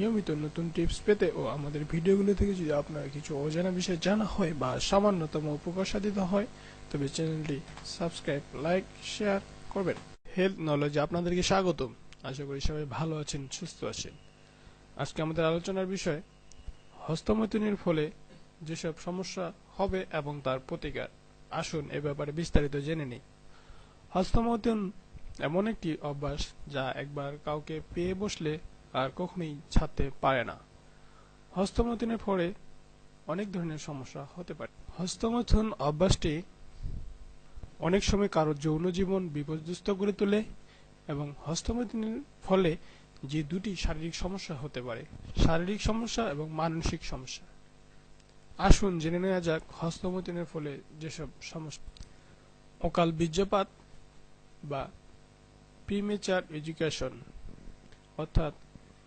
নিয়মিত নতুন টিপস পেতে ও আমাদের ভিডিওগুলো থেকে যদি আপনার কিছু অজানা বিষয় জানা হয় বা সামান্যতম উপকার সাধিত হয়, তবে চ্যানেলটি সাবস্ক্রাইব লাইক শেয়ার করবেন। হেলথ নলেজে আপনাদেরকে স্বাগতম। আশা করি সবাই ভালো আছেন, সুস্থ আছেন। আজকে আমাদের আলোচনার বিষয়, হস্তমৈথুনের ফলে যেসব সমস্যা হবে এবং তার প্রতিকার। আসুন এ ব্যাপারে বিস্তারিত জেনে নিই। হস্তমৈথুন এমন একটি অভ্যাস যা একবার কাউকে পেয়ে বসলে আর কখনোই ছাড়তে পারে না। হস্তমৈথুনের ফলে অনেক ধরনের সমস্যা হতে পারে। হস্তমৈথুন অভ্যাসটি অনেক সময় কারও যৌন জীবন বিপর্যস্ত করে তোলে এবং হস্তমৈথুনের ফলে যে দুটি শারীরিক সমস্যা হতে পারে, শারীরিক সমস্যা এবং মানসিক সমস্যা। আসুন জেনে নেওয়া যাক হস্তমৈথুনের ফলে যেসব সমস্যা। অকাল বীর্যপাত বা প্রিমেচার এডুকেশন অর্থাৎ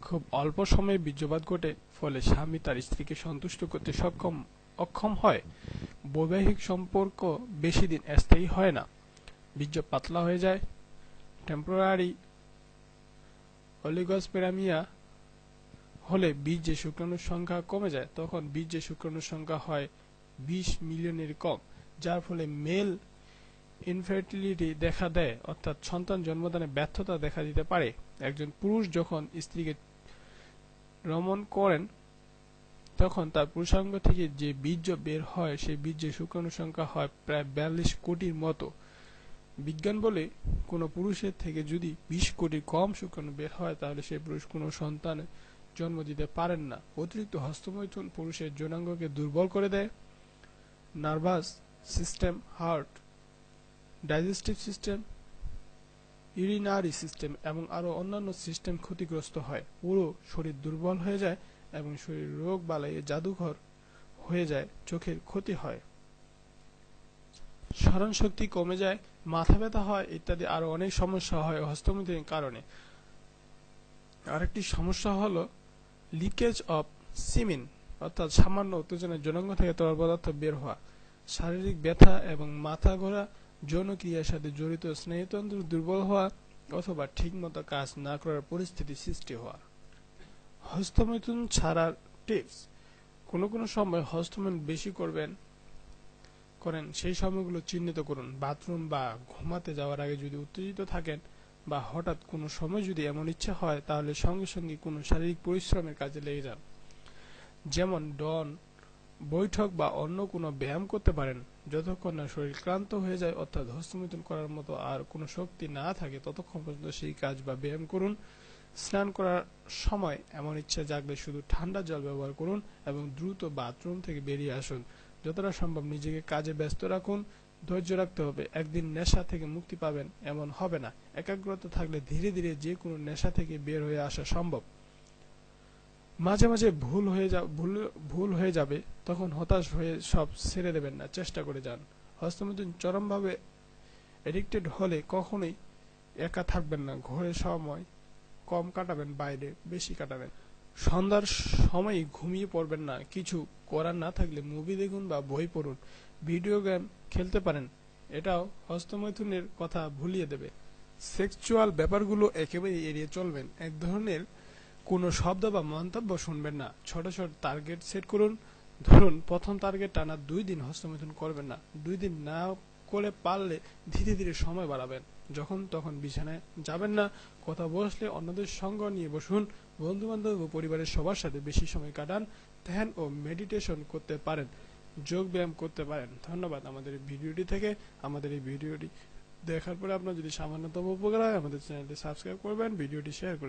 খুব অল্প সময়ে বীর্যপাত ঘটে, ফলে স্বামী তার স্ত্রীকে সন্তুষ্ট করতে সক্ষম, অক্ষম হয়। বৈবাহিক সম্পর্ক বেশি দিন স্থায়ী হয় না। বীর্য পাতলা হয়ে যায়। টেম্পোরারি অলিগসপেরামিয়া হলে বীর্যে শুক্রাণুর সংখ্যা কমে যায়, তখন বীর্যে শুক্রাণুর সংখ্যা হয় বিশ মিলিয়নের কম, যার ফলে মেল ইনফার্টিলিটি দেখা দেয়, অর্থাৎ সন্তান জন্মদানে ব্যর্থতা দেখা দিতে পারে। একজন পুরুষ যখন স্ত্রীকে রমণ করেন, তখন তার পুরুষাঙ্গ থেকে যে বীর্য বের হয়, সেই বীর্যের শুক্রাণু সংখ্যা হয় প্রায় বিয়াল্লিশ কোটির মতো। বিজ্ঞান বলে কোনো পুরুষের থেকে যদি বিশ কোটি কম শুক্রাণু বের হয়, তাহলে সেই পুরুষ কোনো সন্তান জন্ম দিতে পারেন না। অতিরিক্ত হস্তমৈথুন পুরুষের যৌনাঙ্গকে দুর্বল করে দেয়। Nervous system, heart, digestive system urinary system এবং আরও অন্যান্য সিস্টেম ক্ষতিগ্রস্ত হয়। পুরো শরীর দুর্বল হয়ে যায় এবং শরীর রোগ বালাইয়ে জাদুঘর হয়ে যায়, চোখের ক্ষতি হয়। স্মরণ শক্তি কমে যায়, মাথা ব্যথা হয় ইত্যাদি আরও অনেক সমস্যা হয় হস্তমৈথুনের কারণে। আরেকটি সমস্যা হলো লিকেজ অফ সিমিন, অর্থাৎ সামান্য উত্তেজনার জনাঙ্গ থেকে তরল পদার্থ বের হওয়া। শারীরিক ব্যথা এবং মাথা ঘোরা যৌন ক্রিয়ার সাথে জড়িত স্নায়ুতন্ত্র দুর্বল হওয়া অথবা ঠিকমতো কাজ না করার পরিস্থিতি সৃষ্টি হওয়া। হস্তমৈথুন ছাড়ার টিপস। কোনো কোনো সময় হস্তমৈথুন বেশি করবেন, করেন, সেই সময়গুলো চিহ্নিত করুন। বাথরুম বা ঘুমাতে যাওয়ার আগে যদি উত্তেজিত থাকেন বা হঠাৎ কোনো সময় যদি এমন ইচ্ছা হয়, তাহলে সঙ্গে সঙ্গে কোনো শারীরিক পরিশ্রমের কাজে লেগে যান। যেমন ডন বৈঠক বা অন্য কোনো ব্যায়াম করতে পারেন যতক্ষণ না শরীর ক্লান্ত হয়ে যায়, অর্থাৎ হস্তমৈথুন করার মতো আর কোনো শক্তি না থাকে, ততক্ষণ পর্যন্ত সেই কাজ বা ব্যায়াম করুন। স্নান করার সময় এমন ইচ্ছা জাগলে শুধু ঠান্ডা জল ব্যবহার করুন এবং দ্রুত বাথরুম থেকে বেরিয়ে আসুন। যতটা সম্ভব নিজেকে কাজে ব্যস্ত রাখুন। ধৈর্য রাখতে হবে। একদিন নেশা থেকে মুক্তি পাবেন এমন হবে না। একাগ্রতা থাকলে ধীরে ধীরে যে কোনো নেশা থেকে বের হয়ে আসা সম্ভব। মাঝে মাঝে ভুল হয়ে যা, ভুল ভুল হয়ে যাবে, তখন হতাশ হয়ে সব ছেড়ে দেবেন না, চেষ্টা করে যান। হস্তমৈথুন চরমভাবে এডিক্টেড হলে কখনোই একা থাকবেন না, ঘরে সময় কম কাটাবেন, বাইরে বেশি কাটাবেন। সন্ধ্যার সময় ঘুমিয়ে পড়বেন না, কিছু করার না থাকলে মুভি দেখুন বা বই পড়ুন, ভিডিও গেম খেলতে পারেন, এটাও হস্তমৈথুনের কথা ভুলিয়ে দেবে। সেক্সুয়াল ব্যাপারগুলো একেবারে এড়িয়ে চলবেন, এক ধরনের কোনো শব্দ বা মন্তব্য শুনবেন না। ছোট ছোট টার্গেট সেট করুন। ধরুন, প্রথম টার্গেট টানা দুই দিন হস্তমৈথুন করবেন না। দুই দিন না করে পারলে ধীরে ধীরে সময় বাড়াবেন। যখন তখন বিছানায় যাবেন না। কথা বসলে অন্যদের সঙ্গ নিয়ে বসুন। বন্ধু বান্ধব ও পরিবারের সবার সাথে বেশি সময় কাটান, ধ্যান ও মেডিটেশন করতে পারেন। যোগ ব্যায়াম করতে পারেন। ধন্যবাদ আমাদের ভিডিওটি থেকে। আমাদের এই ভিডিওটি দেখার পরে আপনার যদি সামান্যতম উপকার হয়, আমাদের চ্যানেলটি সাবস্ক্রাইব করবেন, ভিডিওটি শেয়ার করে